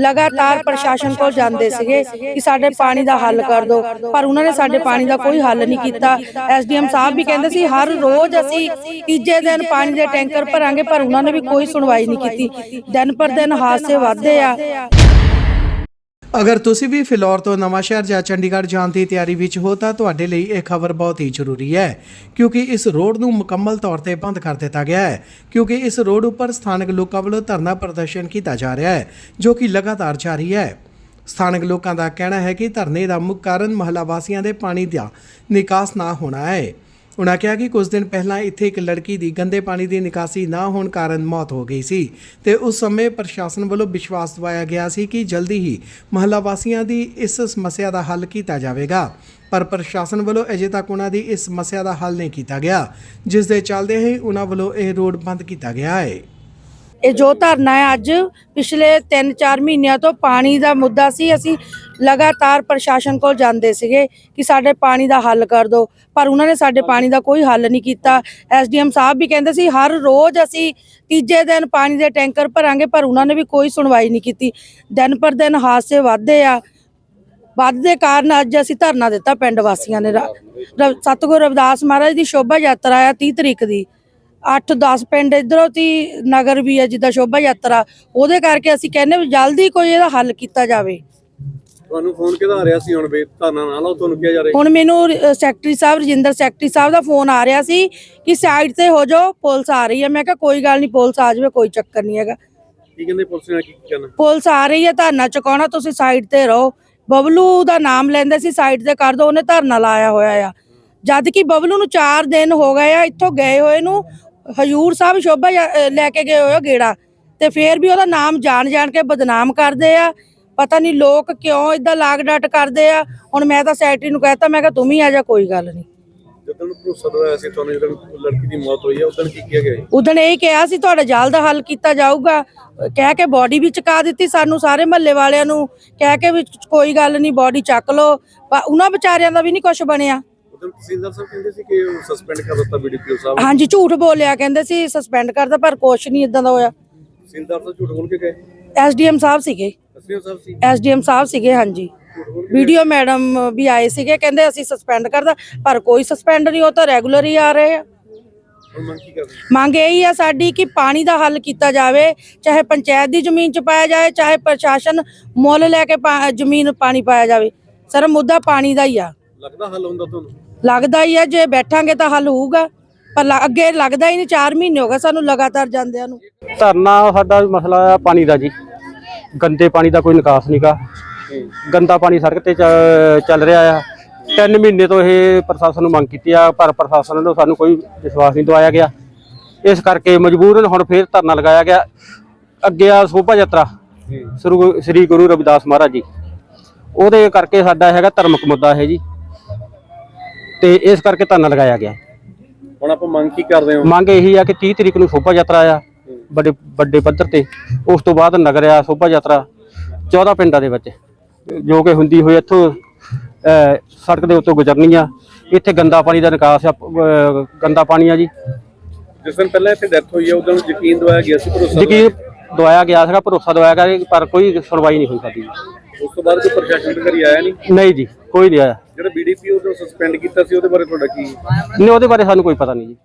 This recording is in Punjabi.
ਲਗਾਤਾਰ ਪ੍ਰਸ਼ਾਸਨ ਕੋਲ ਜਾਂਦੇ ਸੀਗੇ ਕਿ ਸਾਡੇ ਪਾਣੀ ਦਾ ਹੱਲ ਕਰ ਦਿਓ। ਪਰ ਉਹਨਾਂ ਨੇ ਸਾਡੇ ਪਾਣੀ ਦਾ ਕੋਈ ਹੱਲ ਨਹੀਂ ਕੀਤਾ। ਐਸਡੀਐਮ ਸਾਹਿਬ ਵੀ ਕਹਿੰਦੇ ਸੀ, ਹਰ ਰੋਜ਼ ਅਸੀਂ ਤੀਜੇ ਦਿਨ ਪਾਣੀ ਦੇ ਟੈਂਕਰ ਭਰਾਂਗੇ, ਪਰ ਉਹਨਾਂ ਨੇ ਵੀ ਕੋਈ ਸੁਣਵਾਈ ਨਹੀਂ ਕੀਤੀ। ਦਿਨ ਪਰ ਦਿਨ ਹਾਦਸੇ ਵੱਧਦੇ ਆ। ਅਗਰ ਤੁਸੀਂ ਵੀ ਫਿਲੌਰ ਤੋਂ ਨਵਾਂਸ਼ਹਿਰ ਜਾਂ ਚੰਡੀਗੜ੍ਹ ਜਾਣ ਦੀ ਤਿਆਰੀ ਵਿੱਚ ਹੋ ਤਾਂ ਤੁਹਾਡੇ ਲਈ ਇਹ ਖਬਰ ਬਹੁਤ ਹੀ ਜ਼ਰੂਰੀ ਹੈ, ਕਿਉਂਕਿ ਇਸ ਰੋਡ ਨੂੰ ਮੁਕੰਮਲ ਤੌਰ ਤੇ ਬੰਦ ਕਰ ਦਿੱਤਾ ਗਿਆ ਹੈ, ਕਿਉਂਕਿ ਇਸ ਰੋਡ ਉੱਪਰ ਸਥਾਨਕ ਲੋਕਾਂ ਵੱਲੋਂ ਧਰਨਾ ਪ੍ਰਦਰਸ਼ਨ ਕੀਤਾ ਜਾ ਰਿਹਾ ਹੈ, ਜੋ ਕਿ ਲਗਾਤਾਰ ਜਾਰੀ ਹੈ। ਸਥਾਨਕ ਲੋਕਾਂ ਦਾ ਕਹਿਣਾ ਹੈ ਕਿ ਧਰਨੇ ਦਾ ਮੁੱਖ ਕਾਰਨ ਮਹੱਲਾ ਵਾਸੀਆਂ ਦੇ ਪਾਣੀ ਦਾ ਨਿਕਾਸ ਨਾ ਹੋਣਾ ਹੈ। ਉਨ੍ਹਾਂ ਕਿਹਾ ਕਿ ਕੁਝ ਦਿਨ ਪਹਿਲਾਂ ਇੱਥੇ ਇੱਕ ਲੜਕੀ ਦੀ ਗੰਦੇ ਪਾਣੀ ਦੀ ਨਿਕਾਸੀ ਨਾ ਹੋਣ ਕਾਰਨ ਮੌਤ ਹੋ ਗਈ ਸੀ ਤੇ ਉਸ ਸਮੇਂ ਪ੍ਰਸ਼ਾਸਨ ਵੱਲੋਂ ਵਿਸ਼ਵਾਸ ਦਿਵਾਇਆ ਗਿਆ ਸੀ ਕਿ ਜਲਦੀ ਹੀ ਮਹੱਲਾ ਵਾਸੀਆਂ ਦੀ ਇਸ ਸਮੱਸਿਆ ਦਾ ਹੱਲ ਕੀਤਾ ਜਾਵੇਗਾ। ਪਰ ਪ੍ਰਸ਼ਾਸਨ ਵੱਲੋਂ ਅਜੇ ਤੱਕ ਉਹਨਾਂ ਦੀ ਇਸ ਸਮੱਸਿਆ ਦਾ ਹੱਲ ਨਹੀਂ ਕੀਤਾ ਗਿਆ, ਜਿਸ ਦੇ ਚੱਲਦੇ ਹੀ ਉਹਨਾਂ ਵੱਲੋਂ ਇਹ ਰੋਡ ਬੰਦ ਕੀਤਾ ਗਿਆ ਹੈ। ਇਹ ਜੋ ਧਰਨਾ ਹੈ ਅੱਜ ਪਿਛਲੇ 3-4 ਮਹੀਨਿਆਂ ਤੋਂ ਪਾਣੀ ਦਾ ਮੁੱਦਾ ਸੀ, ਅਸੀਂ ਲਗਾਤਾਰ ਪ੍ਰਸ਼ਾਸਨ ਕੋਲ ਜਾਂਦੇ ਸੀਗੇ ਕਿ ਸਾਡੇ ਪਾਣੀ ਦਾ ਹੱਲ ਕਰ ਦਿਓ, ਪਰ ਉਹਨਾਂ ਨੇ ਸਾਡੇ ਪਾਣੀ ਦਾ ਕੋਈ ਹੱਲ ਨਹੀਂ ਕੀਤਾ। ਐਸਡੀਐਮ ਸਾਹਿਬ ਵੀ ਕਹਿੰਦੇ ਸੀ, ਹਰ ਰੋਜ਼ ਅਸੀਂ ਤੀਜੇ ਦਿਨ ਪਾਣੀ ਦੇ ਟੈਂਕਰ ਭਰਾਂਗੇ, ਪਰ ਉਹਨਾਂ ਨੇ ਵੀ ਕੋਈ ਸੁਣਵਾਈ ਨਹੀਂ ਕੀਤੀ। ਦਿਨ ਪਰ ਦਿਨ ਹਾਦਸੇ ਵੱਧਦੇ ਆ। ਵੱਧਦੇ ਕਾਰਨ ਅੱਜ ਅਸੀਂ ਧਰਨਾ ਦਿੱਤਾ ਪਿੰਡ ਵਾਸੀਆਂ ਨੇ। ਰ- ਸਤਿਗੁਰੂ ਰਵਿਦਾਸ ਮਹਾਰਾਜ ਦੀ ਸ਼ੋਭਾ ਯਾਤਰਾ ਆ 30 ਤਰੀਕ ਦੀ। 8-10 ਪਿੰਡ ਇਧਰੋਂ ਤੀ ਨਗਰ ਵੀ ਹੈ ਜਿੱਦਾਂ ਸ਼ੋਭਾ ਯਾਤਰਾ। ਉਹਦੇ ਕਰਕੇ ਅਸੀਂ ਕਹਿੰਦੇ ਵੀ ਜਲਦੀ ਕੋਈ ਇਹਦਾ ਹੱਲ ਕੀਤਾ ਜਾਵੇ। ਤੁਹਾਨੂੰ ਫੋਨ ਕਿਹਦਾ ਆ ਰਿਹਾ ਸੀ ਹੁਣ ਵੀ ਧਰਨਾ ਨਾ ਲਾਓ ਤੁਹਾਨੂੰ ਕਿਹਾ ਜਾ ਰਿਹਾ ਹੁਣ ਮੈਨੂੰ ਅ, ਸੈਕਟਰੀ ਸਾਹਿਬ ਰਜਿੰਦਰ ਸੈਕਟਰੀ ਸਾਹਿਬ ਦਾ ਫੋਨ ਆ ਰਿਹਾ ਸੀ ਕਿ ਸਾਈਡ ਤੇ ਹੋ ਜਾਓ ਪੁਲਿਸ ਆ ਰਹੀ ਹੈ। ਮੈਂ ਕਿਹਾ ਕੋਈ ਗੱਲ ਨਹੀਂ ਪੁਲਿਸ ਆ ਜਾਵੇ ਕੋਈ ਚੱਕਰ ਨਹੀਂ ਹੈਗਾ। ਕੀ ਕਹਿੰਦੇ ਪੁਲਿਸ ਨੇ ਕੀ ਕਹਿਣਾ? ਪੁਲਿਸ ਆ ਰਹੀ ਹੈ ਧਰਨਾ ਚੁਕਾਉਣਾ ਤੁਸੀਂ ਸਾਈਡ ਤੇ ਰਹੋ। ਬਬਲੂ ਦਾ ਨਾਮ ਲੈਂਦੇ ਸੀ ਸਾਈਡ ਤੇ ਕਰ ਦੋ ਉਹਨੇ ਧਰਨਾ ਲਾਇਆ ਹੋਇਆ ਆ। ਜਦ ਕਿ ਬਬਲੂ ਨੂੰ 4 ਦਿਨ ਹੋ ਗਏ ਆ ਇੱਥੋਂ ਗਏ ਹੋਏ ਨੂੰ ਹਜੂਰ ਸਾਹਿਬ ਸ਼ੋਭਾ ਯਾ- ਅਹ ਲੈ ਕੇ ਗਏ ਹੋਏ ਆ ਗੇੜਾ। ਤੇ ਫੇਰ ਵੀ ਉਹਦਾ ਨਾਮ ਜਾਣ ਜਾਣ ਕੇ ਬਦਨਾਮ ਕਰਦੇ ਆ। ਪਤਾ ਨਹੀਂ ਲੋਕ ਕਿਉਂ ਇਦਾਂ ਲਾਗ ਡਾਟ ਕਰਦੇ ਆ। ਹੁਣ ਮੈਂ ਤਾਂ ਸੈਕਟਰੀ ਨੂੰ ਕਹਿਤਾ ਮੈਂ ਕਿਹਾ ਤੂੰ ਵੀ ਆ ਜਾ ਕੋਈ ਗੱਲ ਨਹੀਂ ਜਦੋਂ ਨੂੰ ਭਰੋਸਾ ਦਵਾਇਆ ਸੀ ਤੁਹਾਨੂੰ ਜਦੋਂ ਲੜਕੀ ਦੀ ਮੌਤ ਹੋਈ ਹੈ ਉਦੋਂ ਕੀ ਕਿਹਾ ਗਿਆ ਜੀ? ਉਦਣ ਇਹ ਕਿਹਾ ਸੀ ਤੁਹਾਡਾ ਜਲਦ ਦਾ ਹੱਲ ਕੀਤਾ ਜਾਊਗਾ। ਕਹਿ ਕੇ ਬੋਡੀ ਵੀ ਚੁਕਾ ਦਿੱਤੀ ਸਾਨੂੰ ਸਾਰੇ ਮਹੱਲੇ ਵਾਲਿਆਂ ਨੂੰ। ਕਹਿ ਕੇ ਵੀ ਕੋਈ ਗੱਲ ਨਹੀਂ ਬੋਡੀ ਚੱਕ ਲਓ। ਪਰ ਉਹਨਾਂ ਵਿਚਾਰਿਆਂ ਦਾ ਵੀ ਨਹੀਂ ਕੁਝ ਬਣਿਆ। ਉਦੋਂ ਤਹਿਸੀਲਦਾਰ ਸਾਹਿਬ ਕਹਿੰਦੇ ਸੀ ਕਿ ਉਹ ਸਸਪੈਂਡ ਕਰ ਦਿੱਤਾ ਬੀਡੀਪੀਓ ਸਾਹਿਬ ਨੇ। ਹਾਂਜੀ ਝੂਠ ਬੋਲਿਆ ਕਹਿੰਦੇ ਸੀ ਸਸਪੈਂਡ ਕਰਦਾ ਪਰ ਕੁਛ ਨਹੀਂ ਇਦਾਂ ਦਾ ਹੋਇਆ। ਤਹਿਸੀਲਦਾਰ ਸਾਹਿਬ ਝੂਠ ਬੋਲ ਕੇ ਗਏ। ਐਸਡੀਐਮ ਸਾਹਿਬ ਸੀਗੇ। ਐਸਪੀਓ ਸਾਹਿਬ ਸੀ। ਐਸਡੀਐਮ ਸਾਹਿਬ ਸੀਗੇ ਹਾਂਜੀ। ਵੀਡੀਓ ਮੈਡਮ ਵੀ ਆਏ ਸੀਗੇ ਕਹਿੰਦੇ ਅਸੀਂ ਸਸਪੈਂਡ ਕਰਦਾ ਪਰ ਕੋਈ ਸਸਪੈਂਡ ਨਹੀਂ ਉਹ ਤਾਂ ਰੈਗੂਲਰ ਹੀ ਆ ਰਹੇ ਆ। ਹੁਣ ਮੰਗ ਕੀ ਕਰਦੇ? ਮੰਗ ਇਹੀ ਆ ਸਾਡੀ ਕਿ ਪਾਣੀ ਦਾ ਹੱਲ ਕੀਤਾ ਜਾਵੇ ਚਾਹੇ ਪੰਚਾਇਤ ਦੀ ਜ਼ਮੀਨ 'ਚ ਪਾਇਆ ਜਾਏ ਚਾਹੇ ਪ੍ਰਸ਼ਾਸਨ ਮੁੱਲ ਲੈ ਕੇ ਪਾ- ਜ਼ਮੀਨ ਪਾਣੀ ਪਾਇਆ ਜਾਵੇ। ਸਰ ਮੁੱਦਾ ਪਾਣੀ ਦਾ ਹੀ ਆ। ਲੱਗਦਾ ਹੱਲ ਹੁੰਦਾ ਤੁਹਾਨੂੰ? ਲੱਗਦਾ ਹੀ ਆ ਜੇ ਬੈਠਾਂਗੇ ਤਾਂ ਹੱਲ ਹੋਊਗਾ ਪਰ ਲ- ਅੱਗੇ ਲੱਗਦਾ ਹੀ ਨਹੀਂ 4 ਮਹੀਨੇ ਹੋ ਗਏ ਸਾਨੂੰ ਲਗਾਤਾਰ ਜਾਂਦਿਆਂ ਨੂੰ। ਧਰਨਾ ਸਾਡਾ ਮਸਲਾ ਆ ਪਾਣੀ ਦਾ ਜੀ। ਗੰਦੇ ਪਾਣੀ ਦਾ ਕੋਈ ਨਿਕਾਸ ਨਹੀਂਗਾ ਗੰਦਾ ਪਾਣੀ ਸੜਕ ਤੇ ਚੱਲ ਰਿਹਾ ਆ। ਤਿੰਨ ਮਹੀਨੇ ਤੋਂ ਇਹ ਪ੍ਰਸ਼ਾਸਨ ਨੂੰ ਮੰਗ ਕੀਤੀ ਆ ਪਰ ਪ੍ਰਸ਼ਾਸਨ ਵੱਲੋਂ ਸਾਨੂੰ ਕੋਈ ਵਿਸ਼ਵਾਸ ਨਹੀਂ ਦਵਾਇਆ ਗਿਆ। ਇਸ ਕਰਕੇ ਮਜਬੂਰਨ ਹੁਣ ਫੇਰ ਧਰਨਾ ਲਗਾਇਆ ਗਿਆ। ਅੱਗੇ ਆ ਸ਼ੋਭਾ ਯਾਤਰਾ। ਸ੍ਰੀ ਗੁਰੂ ਰਵਿਦਾਸ ਮਹਾਰਾਜ ਜੀ। ਉਹਦੇ ਕਰਕੇ ਸਾਡਾ ਹੈਗਾ ਧਰਮਕ ਮੁੱਦਾ ਹੈ ਜੀ। ਤੇ ਇਸ ਕਰਕੇ ਧਰਨਾ ਲਗਾਇਆ ਗਿਆ। ਹੁਣ ਆਪਾਂ ਮੰਗ ਕੀ ਕਰਦੇ ਹਾਂ? ਮੰਗ ਇਹੀ ਆ ਕਿ 30 ਤਰੀਕ ਨੂੰ ਸ਼ੋਭਾ ਯਾਤਰਾ ਆ। ਵੱਡੇ ਵੱਡੇ ਪੱਧਰ ਤੇ ਉਸ ਤੋਂ ਬਾਅਦ ਨਗਰ ਆ ਸ਼ੋਭਾ ਯਾਤਰਾ 14 ਪਿੰਡਾਂ ਦੇ ਵਿੱਚ ਜੋ ਕਿ ਹੁੰਦੀ ਹੋਈ ਇੱਥੋਂ ਸੜਕ ਦੇ ਉੱਤੋਂ ਗੁਜ਼ਰਨੀ ਆ ਇੱਥੇ ਗੰਦਾ ਪਾਣੀ ਦਾ ਨਿਕਾਸ ਆ ਗੰਦਾ ਪਾਣੀ ਆ ਜੀ। ਜਿਸ ਦਿਨ ਪਹਿਲਾਂ ਇੱਥੇ ਡੈਥ ਹੋਈ ਹੈ ਉਦੋਂ ਯਕੀਨ ਦਵਾਇਆ ਗਿਆ ਸੀ ਭਰੋਸਾ? ਯਕੀਨ ਦਵਾਇਆ ਗਿਆ ਸੀਗਾ ਭਰੋਸਾ ਦਵਾਇਆ ਗਿਆ ਪਰ ਕੋਈ ਸੁਣਵਾਈ ਨਹੀਂ ਹੋਈ ਸਾਡੀ। ਉਸ ਤੋਂ ਬਾਅਦ ਕੋਈ ਪ੍ਰਸ਼ਾਸਨ ਅਧਿਕਾਰੀ ਆਇਆ ਨਹੀਂ? ਨਹੀਂ ਜੀ ਕੋਈ ਨਹੀਂ ਆਇਆ। ਜਿਹੜਾ ਬੀਡੀਪੀਓ ਤੋਂ ਸਸਪੈਂਡ ਕੀਤਾ ਸੀ ਉਹਦੇ ਬਾਰੇ ਤੁਹਾਡਾ ਕੀ? ਨਹੀਂ ਉਹਦੇ ਬਾਰੇ ਸਾਨੂੰ ਕੋਈ ਪਤਾ ਨਹੀਂ ਜੀ।